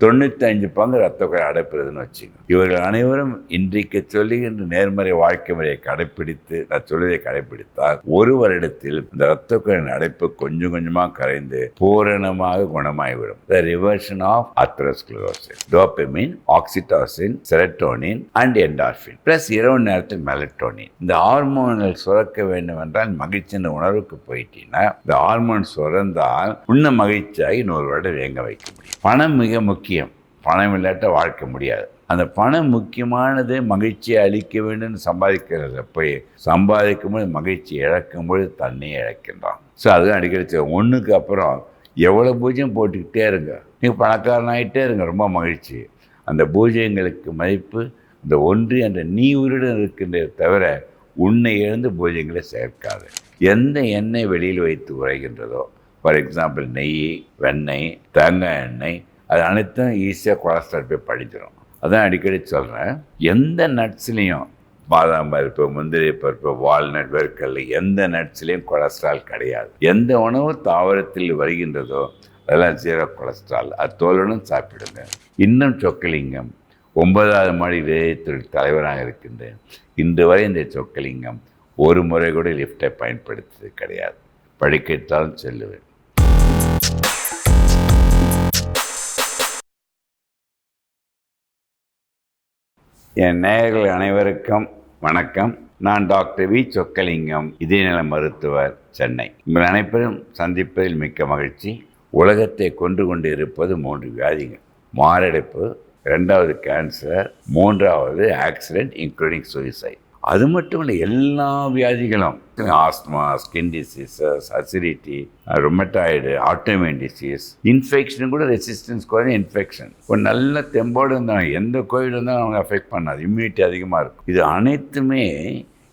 தொண்ணூத்தஞ்சு பங்கு ரத்த குழாய் அடைப்புறதுன்னு வச்சுங்க இவர்கள் அனைவரும் இன்றைக்கு சொல்லுகின்ற நேர்மறை வாழ்க்கை முறையை கடைப்பிடித்து நான் சொல்வதை கடைப்பிடித்தால் ஒரு வருடத்தில் இந்த ரத்த குழாயின் அடைப்பு கொஞ்சம் கொஞ்சமாக கரைந்து பூரணமாக குணமாகிவிடும் the reversion of atherosclerosis dopamine oxytocin serotonin and endorphin plus இரவு நேரத்தில் மெலட்டோனின் இந்த ஹார்மோன்கள் சுரக்க வேண்டும் என்றால் மகிழ்ச்சியின் உணர்வுக்கு போயிட்டீங்கன்னா இந்த ஹார்மோன் சுரந்தால் இன்னும் மகிழ்ச்சியாகி இன்னொரு வருடம் வேங்க வைக்க முடியும். பணம் மிக முக்கியம். பணம் இல்லாட்ட வாழ்க்கை முடியாது. அந்த பணம் முக்கியமானது மகிழ்ச்சியை அளிக்க வேண்டும்னு சம்பாதிக்கிறது போய் சம்பாதிக்கும் போது மகிழ்ச்சி இழக்கும்போது தன்னையே இழக்கின்றான். ஸோ அதுதான் அடிக்கடி ஒன்றுக்கு அப்புறம் எவ்வளோ பூஜ்யம் போட்டுக்கிட்டே இருங்க. நீங்கள் பணக்காரனாயிட்டே இருங்க. ரொம்ப மகிழ்ச்சி. அந்த பூஜ்யங்களுக்கு மதிப்பு இந்த ஒன்று என்ற நீ உயிருடன் இருக்கின்றதை தவிர உன்னை எழுந்து பூஜ்யங்களை சேர்க்காது. எந்த எண்ணெய் வெளியில் வைத்து உரைகின்றதோ ஃபார் எக்ஸாம்பிள் நெய் வெண்ணெய் தேங்காய் எண்ணெய் அது அனைத்தும் ஈஸியாக கொலஸ்ட்ரால் போய் படிச்சிடும் அதான் அடிக்கடி சொல்கிறேன் எந்த நட்ஸ்லேயும் பாதாம் பருப்பு முந்திரி பருப்பு வால்நட் வேர்க்கடலை எந்த நட்ஸ்லேயும் கொலஸ்ட்ரால் கிடையாது. எந்த உணவு தாவரத்தில் வருகின்றதோ அதெல்லாம் ஜீரோ கொலஸ்ட்ரால் அது தோலுடன் சாப்பிடுங்க. இன்னும் சொக்கலிங்கம். ஒன்பதாவது மாடி விதயத்தில் தலைவராக இருக்கின்றேன். இன்று வரை இந்த சொக்கலிங்கம் ஒரு முறை கூட லிஃப்டை பயன்படுத்துவது கிடையாது. படிக்கத்தாலும் செல்லுவேன். என் நேயர்கள் அனைவருக்கும் வணக்கம். நான் டாக்டர் வி. சொக்கலிங்கம் இதயநல மருத்துவர் சென்னை. உங்கள் அனைவரும் சந்திப்பதில் மிக்க மகிழ்ச்சி. உலகத்தை கொண்டு கொண்டு இருப்பது மூன்று வியாதிகள். மாரடைப்பு ரெண்டாவது கேன்சர் மூன்றாவது ஆக்சிடென்ட் இன்க்ளூடிங் சூசைட் அது மட்டும் இல்லை எல்லா வியாதிகளும். Asthma skin diseases acidity rheumatoid autoimmune disease infection கூட ரெசிஸ்டன்ஸ் குறைய இன்ஃபெக்ஷன் ஒரு நல்ல தெம்போடு இருந்தாங்க எந்த கோவில் இருந்தாலும் அவங்க அஃபெக்ட் பண்ணாது. இம்யூனிட்டி அதிகமாக இருக்கும். இது அனைத்துமே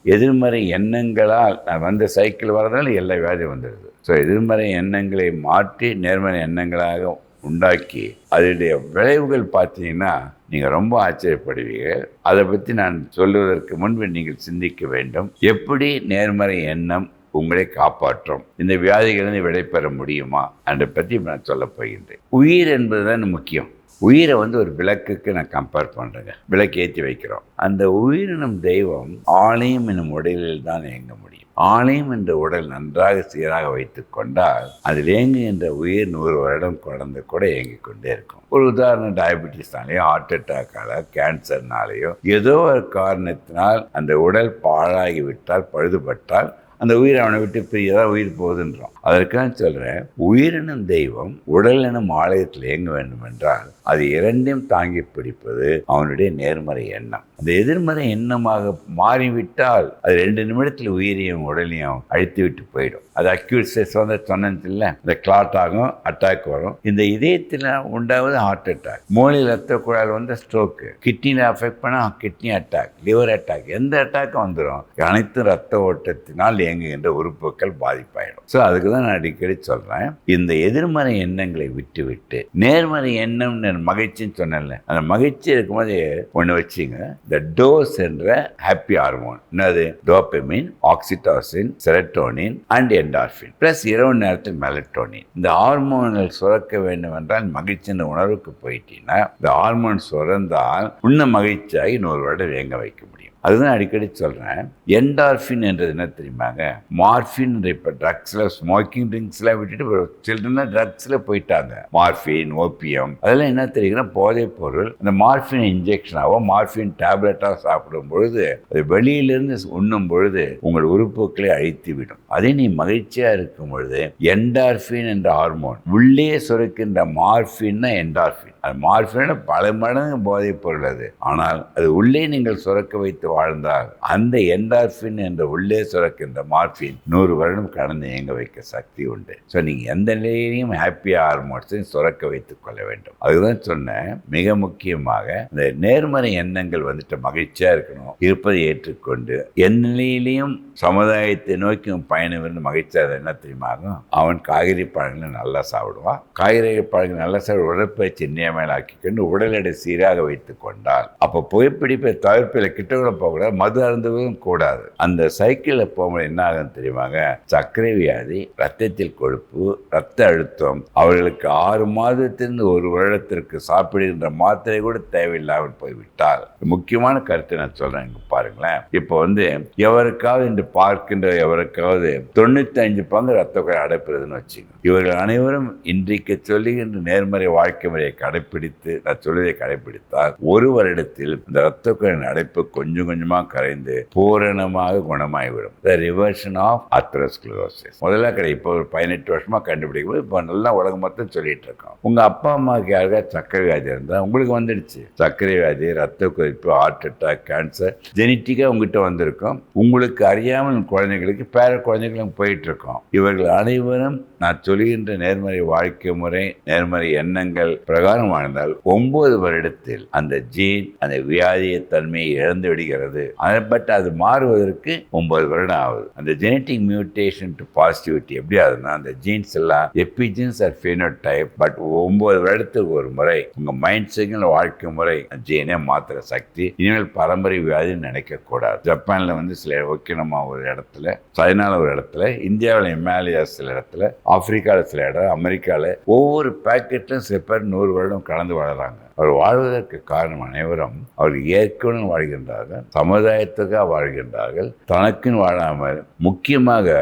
எதிர்மறை எண்ணங்களால் வந்த சைக்கிள் வரதால எல்லா வியாதியும் வந்துடுது. ஸோ எதிர்மறை எண்ணங்களை மாற்றி நேர்மறை எண்ணங்களாக உண்டாக்கி அதனுடைய விளைவுகள் பார்த்தீங்கன்னா நீங்கள் ரொம்ப ஆச்சரியப்படுவீங்க அதை பற்றி நான் சொல்லுவதற்கு முன்பு நீங்கள் சிந்திக்க வேண்டும். எப்படி நேர்மறை எண்ணம் உங்களை காப்பாற்றும்? இந்த வியாதிகளிலிருந்து விடை பெற முடியுமா? அதை பற்றி நான் சொல்லப் போகின்றேன். உயிர் என்பது தான் முக்கியம். உயிரை வந்து ஒரு விளக்குக்கு நான் கம்பேர் பண்ணுறேங்க விளக்கு ஏற்றி வைக்கிறோம். அந்த உயிரினம் தெய்வம் ஆலயம் என்னும் உடலில் தான் இயங்க முடியும். ஆலயம் என்ற உடல் நன்றாக சீராக வைத்து கொண்டால் அதில் இயங்குகின்ற உயிர் நூறு வருடம் குழந்தை கூட இயங்கிக் கொண்டே இருக்கும். ஒரு உதாரணம் டயபெட்டிஸ்னாலேயோ ஹார்ட் அட்டாக்கால கேன்சர்னாலேயோ ஏதோ ஒரு காரணத்தினால் அந்த உடல் பாழாகிவிட்டால் பழுதுபட்டால் அந்த உயிர் அவனை விட்டு பிரியதான் உயிர் போகுதுன்றான் அதற்காக சொல்கிறேன் உயிரினும் தெய்வம் உடல் எனும் ஆலயத்தில் இயங்க வேண்டும் என்றால் அது இரண்டையும் தாங்கி பிடிப்பது அவனுடைய நேர்மறை எண்ணம். அந்த எதிர்மறை எண்ணமாக மாறிவிட்டால் அது ரெண்டு நிமிடத்தில் உயிரையும் உடலையும் அழித்து விட்டு போயிடும். அது அக்யூட் வந்து வந்து சொன்னதில்ல இந்த கிளாட் ஆகும் அட்டாக் வரும். இந்த இதயத்தில் உண்டாவது ஹார்ட் அட்டாக் மூளை ரத்த குழாயில் வந்து ஸ்ட்ரோக்கு கிட்னியில் அஃபெக்ட் பண்ணால் கிட்னி அட்டாக் லிவர் அட்டாக் எந்த அட்டாக்கும் வந்துடும் அனைத்து ரத்த ஓட்டத்தினால் இயங்குகின்ற உறுப்புகள் பாதிப்பாயிடும். ஸோ அதுக்கு தான் நான் அடிக்கடி சொல்கிறேன் இந்த எதிர்மறை எண்ணங்களை விட்டு விட்டு நேர்மறை எண்ணம் நான் மகிழ்ச்சின்னு சொன்னேன்ல அந்த மகிழ்ச்சி இருக்கும்போது ஒன்று வச்சுங்க. இந்த டோஸ் என்ற ஹாப்பி ஹார்மோன் என்னது? Dopamine oxytocin serotonin and endorphin plus இரவு நேரத்தில் மெலட்டோனின் இந்த ஹார்மோன்கள் சுரக்க வேண்டும் என்றால் மகிழ்ச்சியின் உணர்வுக்கு போயிட்டீங்கன்னா இந்த ஹார்மோன் சுரந்தால் இன்னும் மகிழ்ச்சியாகி இன்னொரு வருடம் வேங்க வைக்க முடியும். அதுதான் அடிக்கடி சொல்கிறேன் என்டார்ஃபின் என்றது என்ன தெரியுமாங்க? மார்ஃபின் இப்போ ட்ரக்ஸில் ஸ்மோக்கிங் ட்ரிங்க்ஸ்லாம் விட்டுட்டு சில்ட்ரன்லாம் ட்ரக்ஸில் போயிட்டாங்க. Morphine opium. அதெல்லாம் என்ன தெரியுங்கன்னா போதைப் பொருள். அந்த மார்ஃபின் இன்ஜெக்ஷனாவோ மார்ஃபின் டேப்லெட்டாக சாப்பிடும் பொழுது அது வெளியிலேருந்து உண்ணும் பொழுது உங்கள் உறுப்புகளை அழித்து விடும் அதே நீ மகிழ்ச்சியாக இருக்கும் பொழுது என்டார்ஃபின் என்ற ஹார்மோன் உள்ளே சுரக்கின்ற மார்ஃபின்னா என்டார்ஃபின். அது மார்பின பல மடங்கு போதைப் பொருள் அது ஆனால் அது உள்ளே நீங்கள் சுரக்க வைத்து வாழ்ந்தால் அந்த என்டார்பின் என்ற உள்ளே சுரக்கின்ற மார்பின் நூறு வருடம் கடந்து இயங்க வைக்க சக்தி உண்டு. ஸோ நீங்கள் எந்த நிலையிலையும் ஹாப்பியாக ஹார்மோன்ஸையும் சுரக்க வைத்துக் கொள்ள வேண்டும். அதுதான் சொன்னேன். மிக முக்கியமாக இந்த நேர்மறை எண்ணங்கள் வந்துட்டு மகிழ்ச்சியாக இருக்கணும். இருப்பதை ஏற்றுக்கொண்டு எந்த நிலையிலையும் சமுதாயத்தை நோக்கி பயணம் இருந்து மகிழ்ச்சியாக என்ன தெரியுமாகும் அவன் காய்கறி பழங்களை நல்லா சாப்பிடுவான். காய்கறி பழங்கள் நல்லா சாப்பிட உடற்பயிற்சி நியமனாக்கி கொண்டு உடல் எடை சீராக வைத்துக் கொண்டால் அப்போ புகைப்பிடிப்பை தவிர்ப்பில் கிட்ட கூட போகக்கூடாது மது அருந்துவதும் கூடாது. அந்த சைக்கிளில் போகும்போது என்ன ஆகும் தெரியுமாங்க? சர்க்கரை வியாதி ரத்தத்தில் கொழுப்பு ரத்த அழுத்தம் அவர்களுக்கு ஆறு மாதத்திலிருந்து ஒரு வருடத்திற்கு சாப்பிடுகின்ற மாத்திரை கூட தேவையில்லாமல் போய்விட்டால். முக்கியமான கருத்தை நான் சொல்றேன் பாருங்களேன். இப்போ வந்து எவருக்காவது இன்று பார்க்கின்ற எவருக்காவது தொண்ணூத்தி அஞ்சு பங்கு ரத்த குறை அடைப்புறதுன்னு வச்சுங்க இவர்கள் அனைவரும் இன்றைக்கு சொல்லுகின்ற நேர்மறை வாழ்க்கை முறையை கடைப்பிடித்து நான் சொல்வதை கடைப்பிடித்தால் ஒரு வருடத்தில் இந்த ரத்த அடைப்பு கொஞ்சம் கொஞ்சமாக கரைந்து பூரணமாக குணமாகிவிடும். த ரிவர்ஷன் ஆஃப் அத்ரோஸ்க்ளோசிஸ் முதல்ல கிடையாது இப்போ ஒரு பதினெட்டு வருஷமாக கண்டுபிடிக்கும் இப்போ நல்லா உலகம் மொத்தம் சொல்லிட்டு இருக்கோம் உங்கள் அப்பா அம்மாவுக்கு யாருக்கா சர்க்கரை வியாதி இருந்தால் உங்களுக்கு வந்துடுச்சு. சர்க்கரை வியாதி ரத்த கொதிப்பு ஹார்ட் அட்டாக் கேன்சர் ஜெனட்டிக்காக உங்ககிட்ட வந்திருக்கும். உங்களுக்கு அறியாமல் குழந்தைகளுக்கு பேர குழந்தைகளும் போயிட்டு இருக்கோம் இவர்கள் அனைவரும் நான் சொல்கின்ற நேர்மறை வாழ்க்கை முறை நேர்மறை எண்ணங்கள் பிரகாரம் வாழ்ந்தால் ஒன்பது வருடத்தில் அந்த ஜீன் அந்த வியாதிய தன்மையை இழந்து விடுகிறது. பட் அது மாறுவதற்கு ஒன்பது வருடம் ஆகுது. அந்த ஜெனட்டிக் மியூட்டேஷன் டு பாசிட்டிவிட்டி எப்படி ஆகுதுன்னா அந்த ஜீன்ஸ் எல்லாம் எப்பிஜீன்ஸ் ஆர் ஃபீனோடைப் பட் ஒன்பது வருடத்துக்கு ஒரு முறை உங்கள் மைண்ட் சிக்னல் வாழ்க்கை முறை ஜீனே மாத்திர சக்தி இனிமேல் பரம்பரை வியாதின்னு நினைக்கக்கூடாது ஜப்பானில் வந்து சில ஒக்கினமா ஒரு இடத்துல சைனாவில் ஒரு இடத்துல இந்தியாவில் இமாலயா சில இடத்துல ஆப்பிரிக்காவில் சில இடம் அமெரிக்காவில் ஒவ்வொரு பேக்கெட்லையும் சில பேர் நூறு வருடம் கலந்து வாழறாங்க. அவர் வாழ்வதற்கு காரணம் அனைவரும் அவர் இயற்கையுடன் வாழ்கின்றார்கள் சமுதாயத்துக்காக வாழ்கின்றார்கள் தனக்குன்னு வாழாமல் முக்கியமாக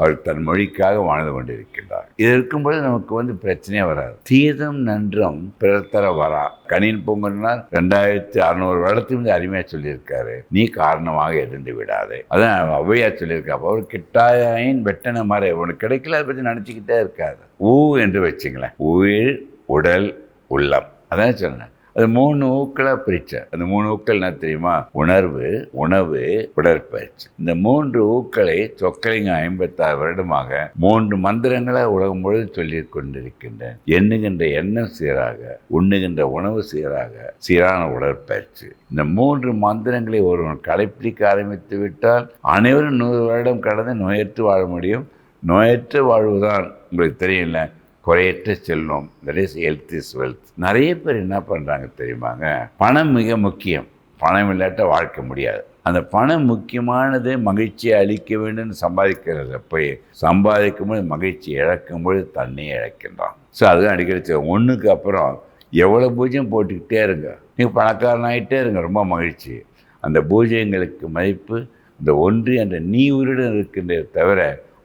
அவர் தன் மொழிக்காக வாழ்ந்து கொண்டிருக்கின்றார் இது இருக்கும்போது நமக்கு வந்து பிரச்சனையே வராது. தீதம் நன்றும் பிறத்தர வரா. கணின் பொங்கல்னால் ரெண்டாயிரத்தி அறுநூறு வருடத்துக்கு வந்து அருமையாக சொல்லியிருக்காரு. நீ காரணமாக இருந்து விடாதே. அதான் ஔவையா சொல்லியிருக்கா அவர் கிட்டாயின் வெட்டன மாதிரி உனக்கு கிடைக்கல அதை பற்றி நினச்சிக்கிட்டே இருக்காது ஊ என்று வச்சுங்களேன். உயிர் உடல் உள்ளம். அதான் சொன்னேன். அது மூணு ஊக்களாக பிரித்தேன் அந்த மூணு ஊக்கள் என்ன தெரியுமா? உணர்வு உணவு உடற்பயிற்சி. இந்த மூன்று ஊக்களை சொக்கலிங்க ஐம்பத்தாறு வருடமாக மூன்று மந்திரங்களை உலகம் முழுவதும் சொல்லி கொண்டிருக்கின்றேன். எண்ணுகின்ற எண்ணம் சீராக உண்ணுகின்ற உணவு சீராக சீரான உடற்பயிற்சி. இந்த மூன்று மந்திரங்களை ஒருவன் கடைப்பிடிக்க ஆரம்பித்து விட்டால் அனைவரும் நூறு வருடம் கடந்து நோயற்று வாழ முடியும். நோயற்று வாழ்வுதான். உங்களுக்கு தெரியல குறையற்ற செல்வம் that is health is wealth நிறைய பேர் என்ன பண்ணுறாங்க தெரியுமாங்க? பணம் மிக முக்கியம். பணம் இல்லாட்ட வாழ்க்க முடியாது. அந்த பணம் முக்கியமானது மகிழ்ச்சியை அளிக்க வேண்டும்னு சம்பாதிக்கிறத போய் சம்பாதிக்கும் போது மகிழ்ச்சி இழக்கும்போது பொழுது தண்ணியை இழக்கின்றான். ஸோ அதுதான் அடிக்கடி ஒன்றுக்கு அப்புறம் எவ்வளோ பூஜ்யம் போட்டுக்கிட்டே இருங்க. நீங்கள் பணக்காரனாகிட்டே இருங்க. ரொம்ப மகிழ்ச்சி. அந்த பூஜ்யங்களுக்கு மதிப்பு இந்த ஒன்று என்ற நீ உயிருடன் இருக்கின்றே தவிர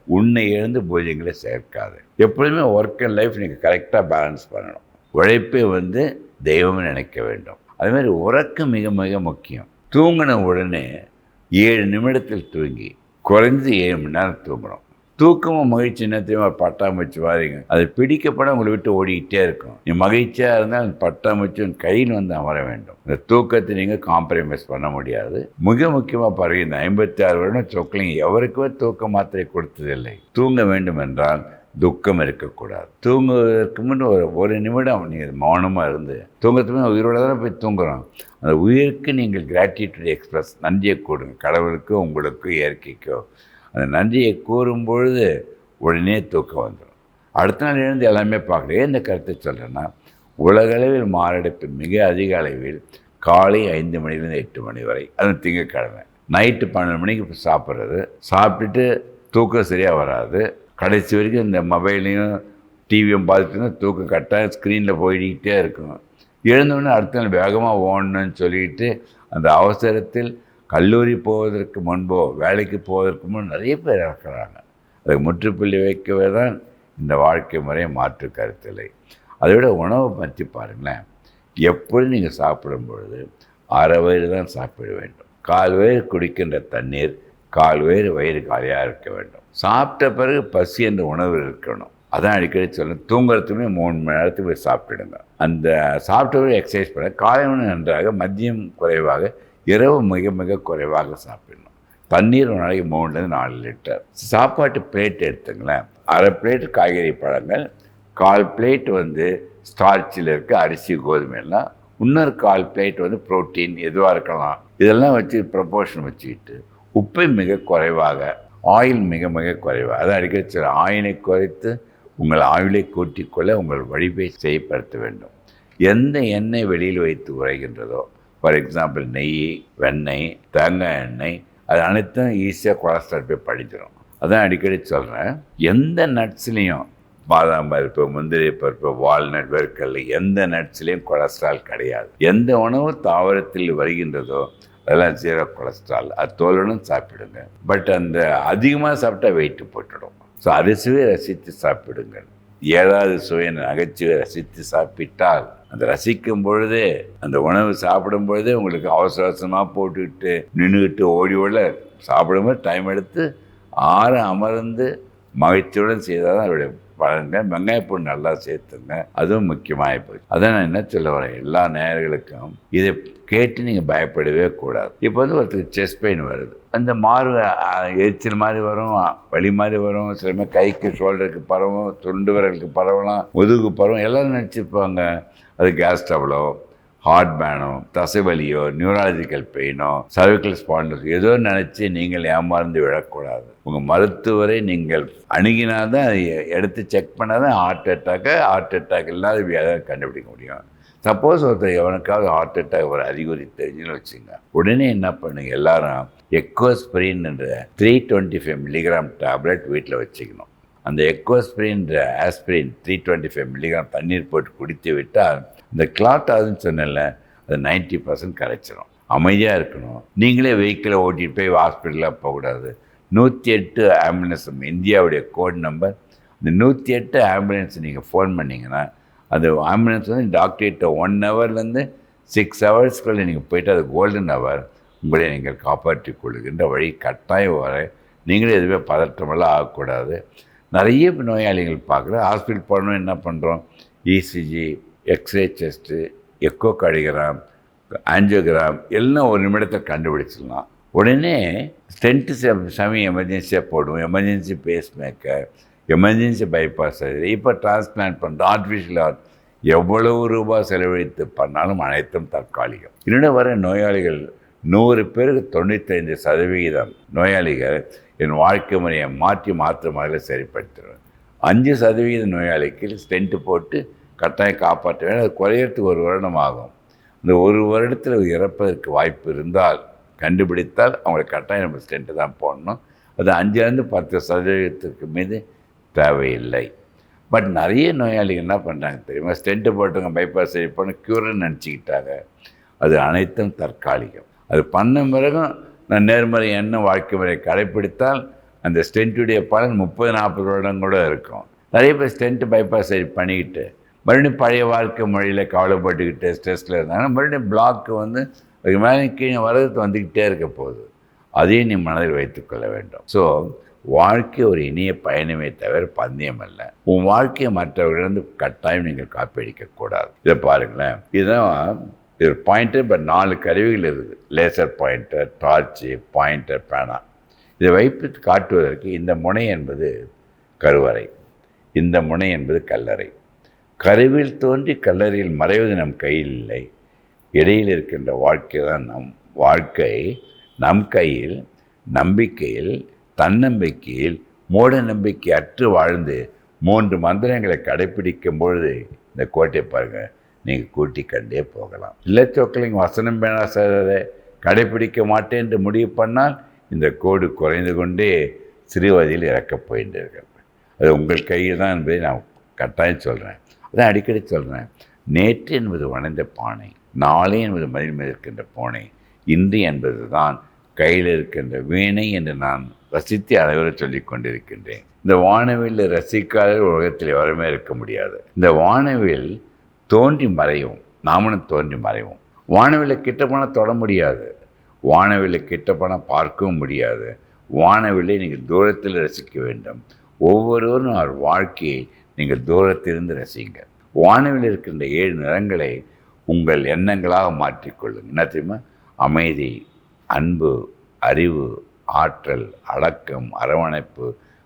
உன்னை இழந்து பூஜ்யங்களை சேர்க்காது. எப்பொழுதுமே ஒர்க் அண்ட் லைஃப் நீங்கள் கரெக்டாக பேலன்ஸ் பண்ணணும். உழைப்பே வந்து தெய்வம்னு நினைக்க வேண்டும். அதுமாதிரி உறக்கம் மிக மிக முக்கியம். தூங்கின உடனே ஏழு நிமிடத்தில் தூங்கி குறைஞ்சது ஏழு மணி நேரம் தூங்கணும். தூக்கமும் மகிழ்ச்சி என்ன தெரியுமா? பட்டாம்பூச்சி வாரிங்க அது பிடிக்கப்பட உங்களை விட்டு ஓடிக்கிட்டே இருக்கும். நீ மகிழ்ச்சியாக இருந்தால் அந்த கையில் வந்து அமர வேண்டும். இந்த தூக்கத்தை நீங்கள் காம்ப்ரமைஸ் பண்ண முடியாது. மிக முக்கியமாக பாருங்க இந்த ஐம்பத்தி ஆறு வருடம் சொக்கலிங்க எவருக்குமே தூக்க மாத்திரை கொடுத்ததில்லை. தூங்க வேண்டும் என்றால் துக்கம் இருக்கக்கூடாது. தூங்குவதற்கு முன் ஒரு ஒரு நிமிடம் நீங்கள் மௌனமாக இருந்து தூங்கத்துக்கு முன்ன உயிரோட தானே போய் தூங்குறோம். அந்த உயிருக்கு நீங்கள் கிராட்டிடியூட் எக்ஸ்பிரஸ் நன்றியை கூடுங்க கடவுளுக்கோ உங்களுக்கோ இயற்கைக்கோ. அந்த நன்றியை கூறும் பொழுது உடனே தூக்கம் வந்துடும் அடுத்த நாள் எழுந்து எல்லாமே பார்க்கல ஏன் இந்த கருத்தை சொல்கிறேன்னா உலகளவில் மாரடைப்பு மிக அதிக அளவில் காலை ஐந்து மணிலேருந்து எட்டு மணி வரை. அது திங்கக்கிழமை நைட்டு பன்னெண்டு மணிக்கு சாப்பிட்றது. சாப்பிட்டுட்டு தூக்கம் சரியாக வராது. கடைசி வரைக்கும் இந்த மொபைலையும் டிவியும் பார்த்துட்டு தூக்கம் கட்டாக ஸ்க்ரீனில் போயிட்டே இருக்கும். எழுந்தோடனே அடுத்த நாள் வேகமாக ஓடணும்னு சொல்லிட்டு அந்த அவசரத்தில் கல்லூரி போவதற்கு முன்போ வேலைக்கு போவதற்கு முன் நிறைய பேர் இறக்குறாங்க. அதுக்கு முற்றுப்புள்ளி வைக்கவே தான் இந்த வாழ்க்கை முறை மாற்று கருத்தில்லை. அதை விட உணவை பற்றி பாருங்களேன். எப்படி நீங்கள் சாப்பிடும் பொழுது அரை வயிறு தான் சாப்பிட வேண்டும். கால் வயிறு குடிக்கின்ற தண்ணீர் கால் வயிறு வயிறு காலியாக இருக்க வேண்டும். சாப்பிட்ட பிறகு பசி என்ற உணவு இருக்கணும். அதான் அடிக்கடி சொல்லணும் தூங்குறதுக்குமே மூணு மணி நேரத்துக்கு போய் சாப்பிட்டுடுங்க. அந்த சாப்பிட்ட பிறகு எக்ஸசைஸ் பண்ண காலை உணவு நன்றாக மதியம் குறைவாக இரவு மிக மிக குறைவாக சாப்பிடணும். தண்ணீர் ஒரு நாளைக்கு மூணுலேருந்து நாலு லிட்டர். சாப்பாட்டு பிளேட் எடுத்துங்களேன். அரை பிளேட் காய்கறி பழங்கள் கால் பிளேட் வந்து ஸ்டார்ச்சில் இருக்க அரிசி கோதுமை எல்லாம். இன்னொரு கால் பிளேட் வந்து புரோட்டீன் எதுவாக இருக்கலாம். இதெல்லாம் வச்சு ப்ரப்போர்ஷன் வச்சுக்கிட்டு உப்பை மிக குறைவாக ஆயில் மிக மிக குறைவு. அதை அடிக்கடி சில ஆயிலை குறைத்து உங்கள் ஆயுளை கூட்டிக்கொள்ள உங்கள் வழிபை செய்யப்படுத்த வேண்டும். எந்த எண்ணெய் வெளியில் வைத்து உரைகின்றதோ ஃபார் எக்ஸாம்பிள் நெய் வெண்ணெய் தேங்காய் எண்ணெய் அது அனைத்தும் ஈஸியாக கொலஸ்ட்ரால் போய் படிச்சிடும் அதான் அடிக்கடி சொல்கிறேன் எந்த நட்ஸ்லேயும் பாதாம் பருப்பு முந்திரி பருப்பு வால்நட் வேர்க்கடலை எந்த நட்ஸ்லேயும் கொலஸ்ட்ரால் கிடையாது. எந்த உணவு தாவரத்தில் வருகின்றதோ அதெல்லாம் ஜீரோ கொலஸ்ட்ரால் அது தோலுடன் சாப்பிடுங்க. பட் அந்த அதிகமாக சாப்பிட்டா வெயிட்டு போட்டுடும். ஸோ அரிசுவை ரசித்து சாப்பிடுங்கள். ஏதாவது சுவை நகைச்சுவை ரசித்து சாப்பிட்டால் அந்த ரசிக்கும் பொழுதே அந்த உணவு சாப்பிடும் பொழுதே உங்களுக்கு அவசர அவசரமாக போட்டுக்கிட்டு நின்றுக்கிட்டு ஓடி ஓட சாப்பிடும்போது டைம் எடுத்து ஆற அமர்ந்து மகிழ்ச்சியுடன் செய்தால் தான் அதோடைய பலன்கள். வெங்காயப்பூ நல்லா சேர்த்துங்க. அதுவும் முக்கியமாக போச்சு. அதான் நான் என்ன சொல்ல வரேன்? எல்லா நேர்களுக்கும் இதை கேட்டு நீங்கள் பயப்படவே கூடாது. இப்போ வந்து ஒருத்தருக்கு செஸ்ட் பெயின் வருது. அந்த மாறு எரிச்சல் மாதிரி வரும் வலி மாதிரி வரும். சில பேர் கைக்கு ஷோல்டருக்கு பரவும் துண்டு விரலுக்கு பரவலாம் முதுகு பரவும். எல்லாம் நினச்சிருப்பாங்க. அது கேஸ் ட்ரபிளோ ஹார்ட் பேனோ தசைவலியோ நியூராலஜிக்கல் பெயினோ சர்விக்கல் ஸ்பாண்டஸ் ஏதோ நினச்சி நீங்கள் ஏமாந்து விழக்கூடாது. உங்கள் மருத்துவரை நீங்கள் அணுகினால் தான் அதை எடுத்து செக் பண்ணால் தான் ஹார்ட் அட்டாக்கை ஹார்ட் அட்டாக் இல்லாத கண்டுபிடிக்க முடியும். சப்போஸ் ஒருத்தர் எவனுக்காவது ஹார்ட் அட்டாக் ஒரு அறிகுறி தெரிஞ்சுன்னு வச்சுங்க. உடனே என்ன பண்ணுங்க? எல்லாரும் எக்கோஸ்பிரின்ன்ற three twenty five milligram tablet வீட்டில் வச்சுக்கணும். அந்த எக்கோஸ்பிரின்ற aspirin three twenty five milligram தண்ணீர் போட்டு குடித்து விட்டால் இந்த கிளாட் ஆகுதுன்னு சொன்னல அது நைன்ட்டி பர்சன்ட் கரைச்சிரும். அமைதியாக இருக்கணும். நீங்களே வெஹிக்கிளை ஓட்டிகிட்டு போய் ஹாஸ்பிட்டலில் போகக்கூடாது. நூற்றி எட்டு ஆம்புலன்ஸ் இந்தியாவுடைய கோட் நம்பர் இந்த நூற்றி எட்டு ஆம்புலன்ஸ் நீங்கள் ஃபோன் பண்ணிங்கன்னா அந்த ஆம்புலன்ஸ் வந்து டாக்டர்கிட்ட ஒன் ஹவர்லேருந்து சிக்ஸ் ஹவர்ஸ்க்குள்ளே நீங்கள் போயிட்டு அது கோல்டன் ஹவர் உங்களை நீங்கள் காப்பாற்றிக் கொள்ளுகின்ற வழி கட்டாயம் வர நீங்களே எதுவுமே பதற்றமெல்லாம் ஆகக்கூடாது. நிறைய நோயாளிகள் பார்க்குற ஹாஸ்பிட்டல் போனோம் என்ன பண்ணுறோம் ECG X-ray chest echocardiogram angiogram எல்லாம் ஒரு நிமிடத்தை கண்டுபிடிச்சிடலாம். உடனே ஸ்டென்ட்டு சமயம் எமர்ஜென்சியாக போடுவோம் emergency pacemaker emergency bypass surgery இப்போ டிரான்ஸ்பிளான்ட் பண்ணுறோம் ஆர்டிஃபிஷியல் ஹார்ட் எவ்வளவு ரூபாய் செலவழித்து பண்ணாலும் அனைத்தும் தற்காலிகம். என்னிடம் வர நோயாளிகள் நூறு பேருக்கு தொண்ணூத்தைந்து சதவிகிதம் நோயாளிகள் என் வாழ்க்கை முறையை மாற்றி மாற்று முறையில் சரிப்படுத்திடுவேன் அஞ்சு சதவிகித நோயாளிக்கு ஸ்டென்ட்டு போட்டு கட்டாயம் காப்பாற்ற வேண்டும் அது குறையறதுக்கு ஒரு வருடம் ஆகும் இந்த ஒரு வருடத்தில் இறப்பதற்கு வாய்ப்பு இருந்தால் கண்டுபிடித்தால் அவங்களுக்கு கட்டாயம் நம்ம ஸ்டெண்ட்டு தான் போடணும். அது அஞ்சுலேருந்து பத்து சதவீதத்துக்கு மீது தேவையில்லை. பட் நிறைய நோயாளிகள் என்ன பண்ணுறாங்க தெரியுமா? ஸ்டெண்ட்டு போட்டுங்க பைபாஸ் சரி பண்ண க்யூர்னு நினச்சிக்கிட்டாங்க. அது அனைத்தும் தற்காலிகம். அது பண்ண பிறகும் நான் நேர்மறை எண்ணம் வாழ்க்கை முறை கடைப்பிடித்தால் அந்த ஸ்டென்ட்டுடைய பலன் முப்பது நாற்பது வருடம் கூட இருக்கும். நிறைய பேர் ஸ்டென்ட்டு பைபாஸ் சரி பண்ணிக்கிட்டு மறுபடியும் பழைய வாழ்க்கை முறையில் கவலைப்பட்டுக்கிட்டு ஸ்ட்ரெஸ்ஸில் இருந்தாங்க மறுபடியும் பிளாக்கு வந்து மேலே கீழே வரது வந்துக்கிட்டே இருக்க போகுது. அதையும் நீ மனதில் வைத்துக்கொள்ள வேண்டும். ஸோ வாழ்க்கை ஒரு இனிய பயணமே தவிர பந்தயம் அல்ல. உன் வாழ்க்கையை மற்றவர்களிருந்து கட்டாயம் நீங்கள் காப்பீடிக்கக்கூடாது இதை பாருங்களேன். இதுதான் இது பாயிண்டர் இப்போ நாலு கருவிகள் இருக்குது. லேசர் பாயிண்டர் டார்ச்சு பாயிண்டர் பேனா இதை வைப்பு காட்டுவதற்கு இந்த முனை என்பது கருவறை. இந்த முனை என்பது கல்லறை. கருவில் தோன்றி கல்லறையில் மறைவது நம் கையில் இல்லை இடையில் இருக்கின்ற வாழ்க்கை தான் நம் வாழ்க்கை. நம் கையில் நம்பிக்கையில் தன்னம்பிக்கையில் மூட நம்பிக்கை அற்று வாழ்ந்து மூன்று மந்திரங்களை கடைபிடிக்கும் பொழுது இந்த கோட்டை பாருங்கள் நீங்கள் கூட்டி கண்டே போகலாம். இல்லை சொக்கலிங்க வசனம் வேணா சார் கடைப்பிடிக்க மாட்டேன் என்று முடிவு பண்ணால் இந்த கோடு குறைந்து கொண்டே சிறுவதில் இறக்கப் போகின்றீர்கள். அது உங்கள் கையில் தான் என்பதை நான் கட்டாயம் சொல்கிறேன் அதான் அடிக்கடி சொல்கிறேன் நேற்று என்பது வணைந்த பானை நாளை என்பது மதில் மீது இருக்கின்ற பானை இன்று என்பது தான் கையில் இருக்கின்ற வீணை என்று நான் ரசித்து அளவில் சொல்லிக் கொண்டிருக்கின்றேன். இந்த வானவில் ரசிக்காத உலகத்தில் வரமே இருக்க முடியாது. இந்த வானவில் தோன்றி மறையும் நாமளும் தோன்றி மறைவோம். வானவில்லை கிட்ட போனால் தொட முடியாது வானவில்லை கிட்ட போனால் பார்க்கவும் முடியாது. வானவில்லை நீங்கள் தூரத்தில் ரசிக்க வேண்டும். ஒவ்வொருவரும் அவர் வாழ்க்கையை நீங்கள் தூரத்திலிருந்து ரசிங்க வானவில் இருக்கின்ற ஏழு நிறங்களை உங்கள் எண்ணங்களாக மாற்றிக்கொள்ளுங்க என்ன தெரியுமா? அமைதி அன்பு அறிவு ஆற்றல் அடக்கம் அரவணைப்பு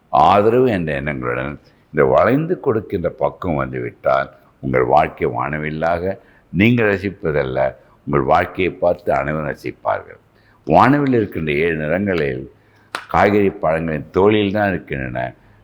ஆதரவு என்ற எண்ணங்களுடன் இந்த வளைந்து கொடுக்கின்ற பக்கம் வந்துவிட்டால் உங்கள் வாழ்க்கை வானவில்லாக நீங்கள் ரசிப்பதல்ல உங்கள் வாழ்க்கையை பார்த்து அனைவரும் ரசிப்பார்கள். வானவில் இருக்கின்ற ஏழு நிறங்களில் காய்கறி பழங்களின் தோழில்தான் இருக்கின்றன.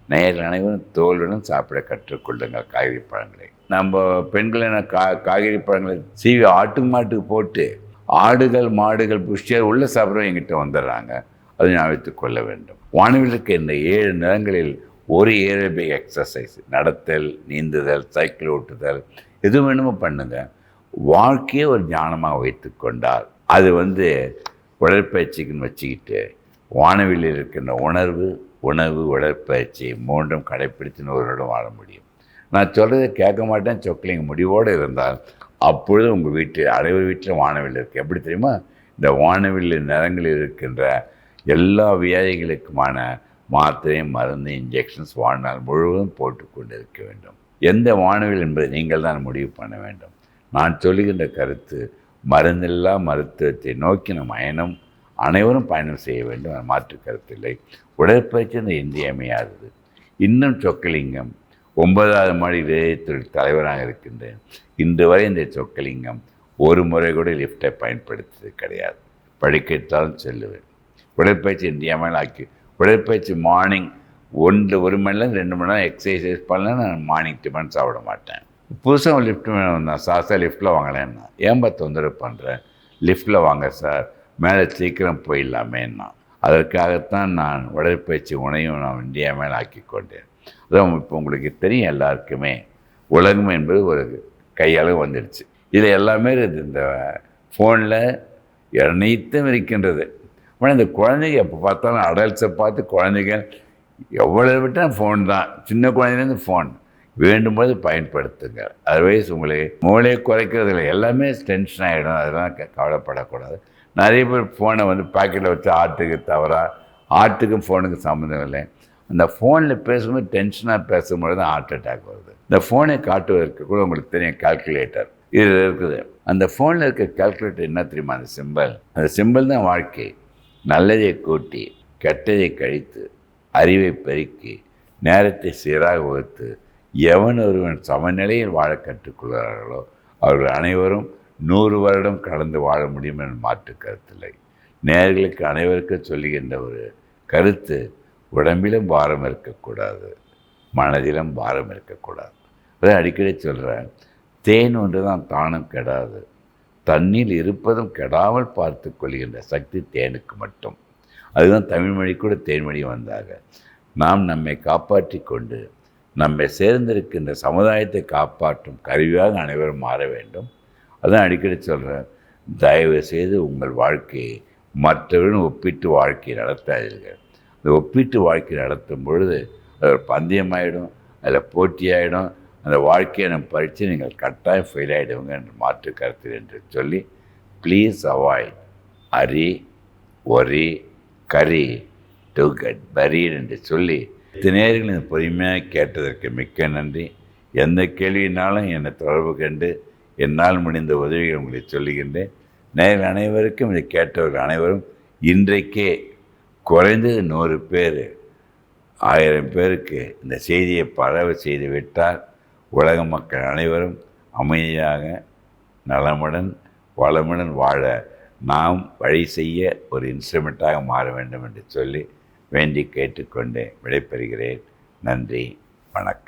நேர் அனைவரும் தோலுடன் சாப்பிட கற்றுக்கொள்ளுங்கள் காய்கறி பழங்களை. நம்ம பெண்கள் கா காய்கறி பழங்களை சீவி ஆட்டு மாட்டுக்கு போட்டு ஆடுகள் மாடுகள் புஷ்டியாக உள்ள சாப்பிட்றவங்க எங்கிட்ட வந்துடுறாங்க. அதை ஞாபகத்துக் கொள்ள வேண்டும். வானவிலுக்கு இந்த ஏழு நிறங்களில் ஒரு ஏரோபிக் எக்ஸசைஸ் நடத்தல் நீந்துதல் சைக்கிள் ஓட்டுதல் எது வேணுமோ பண்ணுங்க. வாழ்க்கையை ஒரு ஞானமாக வைத்து கொண்டால் அது வந்து உடற்பயிற்சிக்குன்னு வச்சுக்கிட்டு வானவில் இருக்கின்ற உணர்வு உணவு உடற்பயிற்சி மூன்றும் கடைப்பிடித்துன்னு நூறுடன் வாழ முடியும். நான் சொல்கிறத கேட்க மாட்டேன். சொக்கலிங்க முடிவோடு இருந்தால் அப்பொழுது உங்கள் வீட்டு அனைவர் வீட்டிலும் வானவில் இருக்குது எப்படி தெரியுமா? இந்த வானவில் நிறங்களில் இருக்கின்ற எல்லா வியாதிகளுக்குமான மாத்திரை மருந்து இன்ஜெக்ஷன்ஸ் வாழ்நாள் முழுவதும் போட்டுக்கொண்டு இருக்க வேண்டும். எந்த வானவில் என்பதை நீங்கள் தான் முடிவு பண்ண வேண்டும். நான் சொல்லுகின்ற கருத்து மருந்தில்லா மருத்துவத்தை நோக்கி நம் பயணம் அனைவரும் பயணம் செய்ய வேண்டும். மாற்று கருத்தில்லை உடற்பயிற்சி இந்த இன்றியமையாதது இன்னும் சொக்கலிங்கம். ஒன்பதாவது மாடி விதயத்துறை தலைவராக இருக்கின்றேன். இன்று வரை இந்த சொக்கலிங்கம் ஒரு முறை கூட லிஃப்டை பயன்படுத்தியது கிடையாது. படிக்கத்தாலும் செல்லுவேன். உடற்பயிற்சி இன்றியமையில் ஆக்கி உடற்பயிற்சி மார்னிங் ஒன்று ஒரு மணி நேரம் ரெண்டு மணி நேரம் எக்ஸசைஸ் பண்ணலாம் நான் மார்னிங் டிஃபன் சாப்பிட மாட்டேன். புதுசாக ஒரு லிஃப்ட் வேணும் சார் சார் லிஃப்ட்டில் வாங்கலேன்னா ஏன்பா தொந்தரவு பண்ணுறேன் லிஃப்ட்டில் வாங்க சார் மேலே சீக்கிரம் போயிடலாமேன்னா. அதற்காகத்தான் நான் உடற்பயிற்சி உணையும் நான் இந்தியா மேல் ஆக்கி கொண்டேன். அதான் இப்போ உங்களுக்கு தெரியும் எல்லாருக்குமே உலகம் என்பது ஒரு கையளவு வந்துடுச்சு. இதில் எல்லாமே இருக்குது இந்த ஃபோனில் அனைத்தும் இருக்கின்றது. ஆனால் இந்த குழந்தைங்க எப்போ பார்த்தாலும் அடல்ட்ஸை பார்த்து குழந்தைங்க எவ்வளோ விட்டால் ஃபோன் தான். சின்ன குழந்தைலேருந்து ஃபோன் வேண்டும் போது பயன்படுத்துங்க. அதர்வைஸ் உங்களுக்கு மூளையை குறைக்கிறதுல எல்லாமே டென்ஷன் ஆகிடும் அதெல்லாம் க- கவலைப்படக்கூடாது. நிறைய பேர் ஃபோனை வந்து பாக்கெட்டில் வச்சு ஆட்டுக்கு தவறா ஆட்டுக்கும் ஃபோனுக்கும் சம்மந்தம் இல்லை. அந்த ஃபோனில் பேசும்போது டென்ஷனாக பேசும்போது தான் ஹார்ட் அட்டாக் வருது. இந்த ஃபோனை காட்டுவதற்கு கூட உங்களுக்கு தெரியும் கால்குலேட்டர் இது இருக்குது. அந்த ஃபோனில் இருக்க கால்குலேட்டர் என்ன தெரியுமா? அந்த சிம்பல் அந்த சிம்பல் தான் வாழ்க்கை. நல்லதை கூட்டி கெட்டதை கழித்து அறிவை பெருக்கி நேரத்தை சீராக வகுத்து எவன் ஒருவன் சமநிலையில் வாழ கற்றுக்கொள்கிறார்களோ அவர்கள் அனைவரும் நூறு வருடம் கடந்து வாழ முடியும் என மாற்று கருத்தில்லை. நேர்களுக்கு அனைவருக்கும் சொல்லுகின்ற ஒரு கருத்து உடம்பிலும் பாரம் இருக்கக்கூடாது மனதிலும் பாரம் இருக்கக்கூடாது. அதை அடிக்கடி சொல்கிறேன் தேன் ஒன்று தான் தானும் கெடாது. தண்ணீர் இருப்பதும் கெடாமல் பார்த்து கொள்கின்ற சக்தி தேனுக்கு மட்டும். அதுதான் தமிழ்மொழி கூட தேன்மொழி வந்தாக நாம் நம்மை காப்பாற்றி கொண்டு நம்மை சேர்ந்திருக்கின்ற சமுதாயத்தை காப்பாற்றும் கருவியாக அனைவரும் மாற வேண்டும். அதான் அடிக்கடி சொல்கிறேன் தயவு செய்து உங்கள் வாழ்க்கையை மற்றவர்களும் ஒப்பிட்டு வாழ்க்கையை நடத்தாதீர்கள். இந்த ஒப்பிட்டு வாழ்க்கை நடத்தும் பொழுது அது ஒரு பந்தயமாயிடும் அதில் போட்டியாயிடும். அந்த வாழ்க்கையை நம்ம பறித்து நீங்கள் கட்டாயம் ஃபெயில் ஆகிடுவங்க என்று மாற்று கருத்து என்று சொல்லி please avoid hurry worry curry to cut fried என்று சொல்லி நேர்கள் இந்த பொறுமையாக கேட்டதற்கு மிக்க நன்றி. எந்த கேள்வியினாலும் என்னை தொடர்பு கண்டு என்னால் முடிந்த உதவிகள் உங்களை சொல்லுகின்றேன். நேரில் அனைவருக்கும் இதை கேட்டவர்கள் அனைவரும் இன்றைக்கே குறைந்தது நூறு பேர் ஆயிரம் பேருக்கு இந்த செய்தியை பரவ செய்து விட்டால் உலக மக்கள் அனைவரும் அமைதியாக நலமுடன் வளமுடன் வாழ நாம் வழி செய்ய ஒரு இன்ஸ்ட்ருமெண்ட்டாக மாற வேண்டும் என்று சொல்லி வேண்டி கேட்டுக்கொண்டு விடைபெறுகிறேன். நன்றி வணக்கம்.